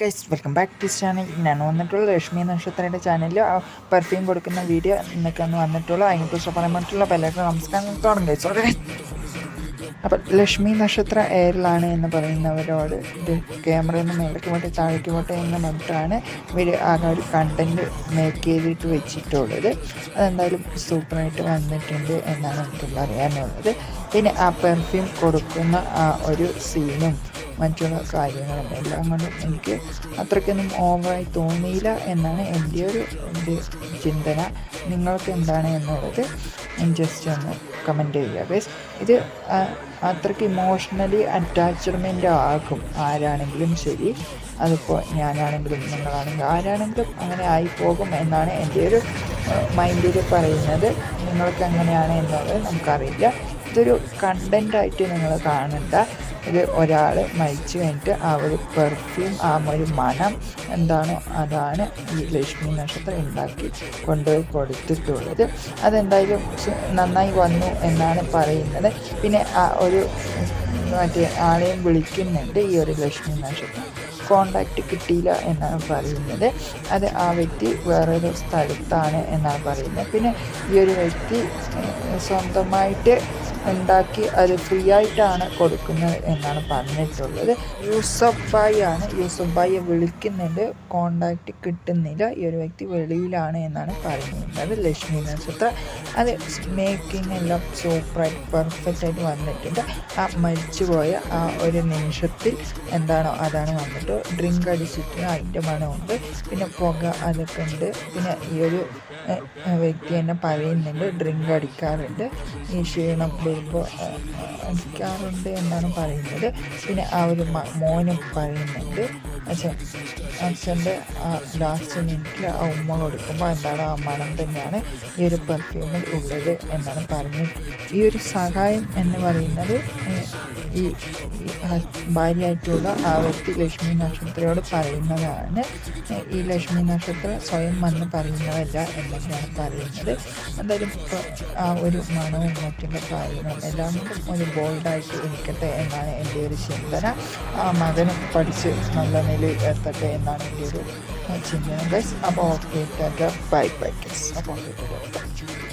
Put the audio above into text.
Guys welcome back to channel ഞാൻ വന്നിട്ടുള്ള ലക്ഷ്മി നക്ഷത്രയുടെ ചാനലിൽ പെർഫ്യൂം കൊടുക്കുന്ന വീഡിയോ എന്നൊക്കെയാണ് വന്നിട്ടുള്ള. അതിനെക്കുറിച്ച് പറയാൻ വേണ്ടിയിട്ടുള്ള പലർക്കും നമസ്കാരം തുടങ്ങി ഗൈസ് ഓക്കെ അപ്പം ലക്ഷ്മി നക്ഷത്ര എയറിലാണ് എന്ന് പറയുന്നവരോട് ക്യാമറയിൽ നിന്ന് മേലേക്ക് പോട്ടെ താഴേക്ക് പോട്ടെ എന്ന് പറഞ്ഞിട്ടാണ് ഇവർ ആകെ ഒരു കണ്ടന്റ് മേക്ക് ചെയ്തിട്ട് വെച്ചിട്ടുള്ളത്. അതെന്തായാലും സൂപ്പറായിട്ട് വന്നിട്ടുണ്ട് എന്നാണ് എനിക്ക് പറയാനുള്ളത്. പിന്നെ ആ പെർഫ്യൂം കൊടുക്കുന്ന ആ ഒരു സീനും മറ്റുള്ള കാര്യങ്ങളും എല്ലാം കൊണ്ടും എനിക്ക് അത്രയ്ക്കൊന്നും ഓവറായി തോന്നിയില്ല എന്നാണ് എന്റെ ഒരു ചിന്തന. നിങ്ങൾക്ക് എന്താണ് എന്നുള്ളത് ജസ്റ്റ് ഒന്ന് കമന്റ് ചെയ്യുക ബേസ് ഇത് അത്രയ്ക്ക് ഇമോഷണലി അറ്റാച്ച്മെന്റ് ആകും ആരാണെങ്കിലും ശരി. അതിപ്പോൾ ഞാനാണെങ്കിലും നിങ്ങളാണെങ്കിലും ആരാണെങ്കിലും അങ്ങനെ ആയിപ്പോകും എന്നാണ് എന്റെ ഒരു മൈൻഡിൽ പറയുന്നത്. നിങ്ങൾക്ക് എങ്ങനെയാണ് എന്നുള്ളത് നമുക്കറിയില്ല. ഇതൊരു കണ്ടന്റായിട്ട് നിങ്ങൾ കാണണ്ട. ഇത് ഒരാൾ മരിച്ചു കഴിഞ്ഞിട്ട് ആ ഒരു പെർഫ്യൂം ആ ഒരു മണം എന്താണോ അതാണ് ഈ ലക്ഷ്മി നക്ഷത്രം ഉണ്ടാക്കി കൊണ്ടുപോയി കൊടുത്തിട്ടുള്ളത്. അതെന്തായാലും നന്നായി വന്നു എന്നാണ് പറയുന്നത്. പിന്നെ ആ ഒരു മറ്റേ ആളെയും വിളിക്കുന്നുണ്ട് ഈ ഒരു ലക്ഷ്മി നക്ഷത്രം. കോണ്ടാക്റ്റ് കിട്ടിയില്ല എന്നാണ് പറയുന്നത്. അത് ആ വ്യക്തി വേറൊരു സ്ഥലത്താണ് എന്നാണ് പറയുന്നത്. പിന്നെ ഈ ഒരു വ്യക്തി സ്വന്തമായിട്ട് ഉണ്ടാക്കി അത് ഫ്രീ ആയിട്ടാണ് കൊടുക്കുന്നത് എന്നാണ് പറഞ്ഞിട്ടുള്ളത്. യൂസഫ് ബായി ആണ് യൂസഫ് ബായിയെ വിളിക്കുന്നുണ്ട് കോണ്ടാക്റ്റ് കിട്ടുന്നില്ല. ഈ ഒരു വ്യക്തി വെളിയിലാണ് എന്നാണ് പറയുന്നത്. ലക്ഷ്മി നക്ഷത്ര. അത് മേക്കിംഗ് എല്ലാം സൂപ്പറായിട്ട് പെർഫെക്റ്റ് ആയിട്ട് വന്നിട്ടുണ്ട്. ആ മരിച്ചുപോയ ആ ഒരു നിമിഷത്തിൽ എന്താണോ അതാണ് വന്നിട്ട് ഡ്രിങ്ക് അടിച്ചിട്ട് അതിന്റെ ഉണ്ട് പിന്നെ പുക അതൊക്കെ ഉണ്ട്. പിന്നെ ഈ ഒരു വ്യക്തി തന്നെ പറയുന്നുണ്ട് ഡ്രിങ്ക് അടിക്കാറുണ്ട്. ഈ ക്ഷീണം വരുമ്പോൾ അടിക്കാറുണ്ട് എന്നാണ് പറയുന്നത്. പിന്നെ ആ ഒരു മോനും പറയുന്നുണ്ട്. അച്ഛൻ അച്ഛന്റെ ലാസ്റ്റ് മിനിറ്റിൽ ആ ഉമ്മ കൊടുക്കുമ്പോൾ എന്താണ് ആ മണം തന്നെയാണ് ഈ ഒരു പെർഫ്യൂമിൽ ഉള്ളത് എന്നാണ് പറഞ്ഞു ഈ ഒരു സഹായം എന്ന് പറയുന്നത് ഈ ഭാര്യയായിട്ടുള്ള ആ വ്യക്തി ലക്ഷ്മി നക്ഷത്രയോട് പറയുന്നതാണ്. ഈ ലക്ഷ്മി നക്ഷത്രം സ്വയം വന്ന് പറയുന്നതല്ല എന്നൊക്കെയാണ് പറയുന്നത്. എന്തായാലും ഇപ്പോൾ ആ ഒരു മണവും മറ്റുള്ള കാര്യങ്ങളും എല്ലാം ഒരു ബോൾഡായിട്ട് ഇരിക്കട്ടെ എന്നാണ് എന്റെ ഒരു ചിന്തന. ആ മകനും പഠിച്ച് നല്ല നിലയിൽ എത്തട്ടെ എന്നാണ് എന്റെ ഒരു ചിന്തന ഗൈസ് അപ്പോൾ ഓക്കെ ബൈ ബൈ ഗൈസ് അപ്പോൾ ഓക്കെ